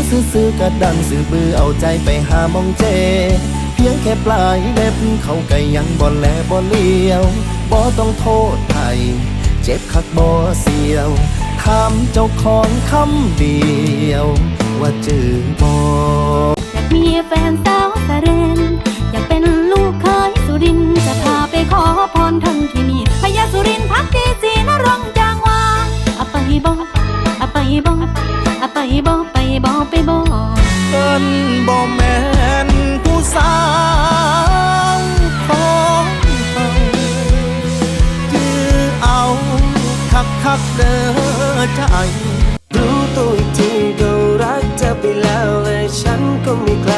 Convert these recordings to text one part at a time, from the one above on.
ระดันสื่อบือเอาใจไปหามองเจ เพียงแค่ปลายเล็บเขาก็ยังบ่แลบ่เลี้ยวบ่ต้องโทษไทยเจ็บคักบ่เสียวถามเจ้าของคำเดียว ว่าจือบ่อยากมีแฟนสาวสะเรนอยากเป็นลูกเคยสุรินจะพาไปขอพรทั้งที่นี่พญาสุรินพักดีสีนรงจางวางอะไปบ่อะไปบ่ อะไปบ่ไปบ่ไปบ่เอิ้นบ่แม่นผู้สาวของเขาจือเอาคักคักเด้อใจรู้ตัวอีกทีก็รักเธอไปแล้วและฉันก็ไม่กล้า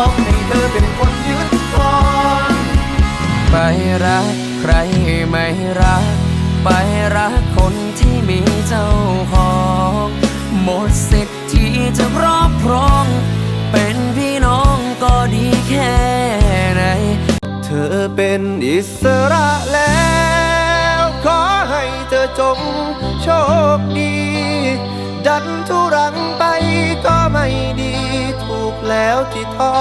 อมให้เธอเป็นคนยึดครองไปรักใครไม่รัก ไปรักคนที่มีเจ้าของ หมดสิทธิ์ที่จะรอบครอง เป็นพี่น้องก็ดีแค่ไหน เธอเป็นอิสระแล้ว ขอให้เธอจงโชคดี ดันทุรังไปก็ไม่ดี ถูกแล้วที่ทอ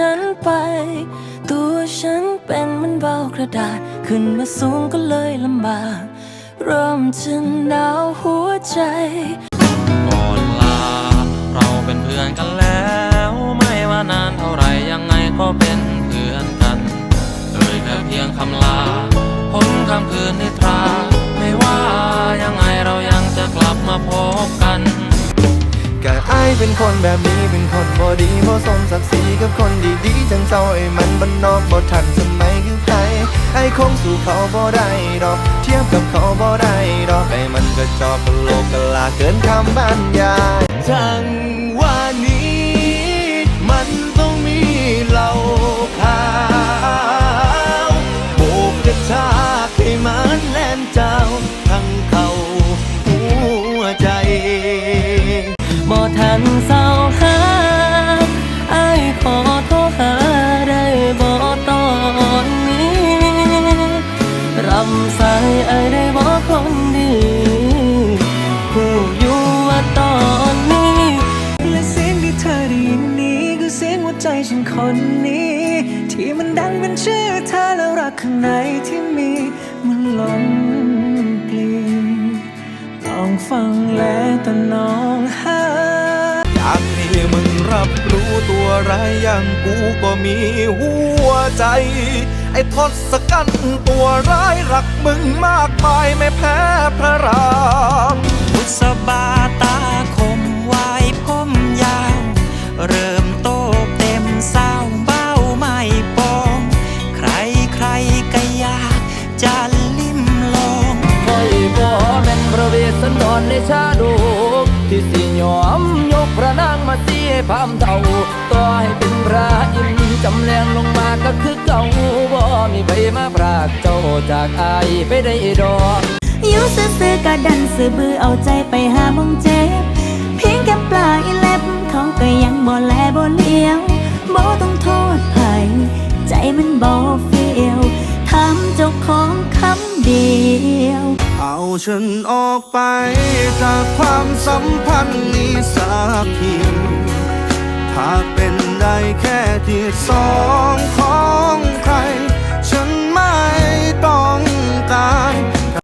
ฉันไป ตัวฉันเป็นมันเบากระดาษ ขึ้นมาสูงก็เลยลำบาก เริ่มจะหนาวหัวใจก่อนลา เราเป็นเพื่อนกันแล้ว ไม่ว่านานเท่าไรยังไงก็เป็นเพื่อนกันเอ่ยแค่เพียงคำลาพ้นคำคืนนิท เป็นคนแบบนี้เป็นคนบ่ดีบ่สมศักดิ์ศรีกับคนดีๆจังเจ้าไอ้มันบันนอกบ่ทันสมัยคือใครไอ้คงสู่เขาบ่ได้ดอก เทียบกับเขาบ่ได้ดอกไอ้มันก็จอบกะโลกกะลาเกินคำบรรยายจัง ฉันคนนี้ ที่มันดังเป็นชื่อเธอแล้วรักข้างในที่มีมันล้นกลีต้องฟังและตะน้องหาอยากให้มึงรับรู้ตัวไรายอย่างกูก็มีหัวใจ ไอ้ทศกัณฐ์ตัวร้ายรักมึงมากมายไม่แพ้พระรามบุษบา สันดรในชาดกที่สิยอมยกพระนางมาเสียพามเท่าต่อให้เป็นพระอินจำแรงลงมาก็คือเก่าบ่มีใบมาปรากเจ้าจากอายไปได้ดอกยิ้วซื้อๆกะดันสื่อบือเอาใจไปหามองเจ ฉันออกไปจากความสัมพันธ์นี้สักทีถ้าเป็นได้แค่ที่สองขอ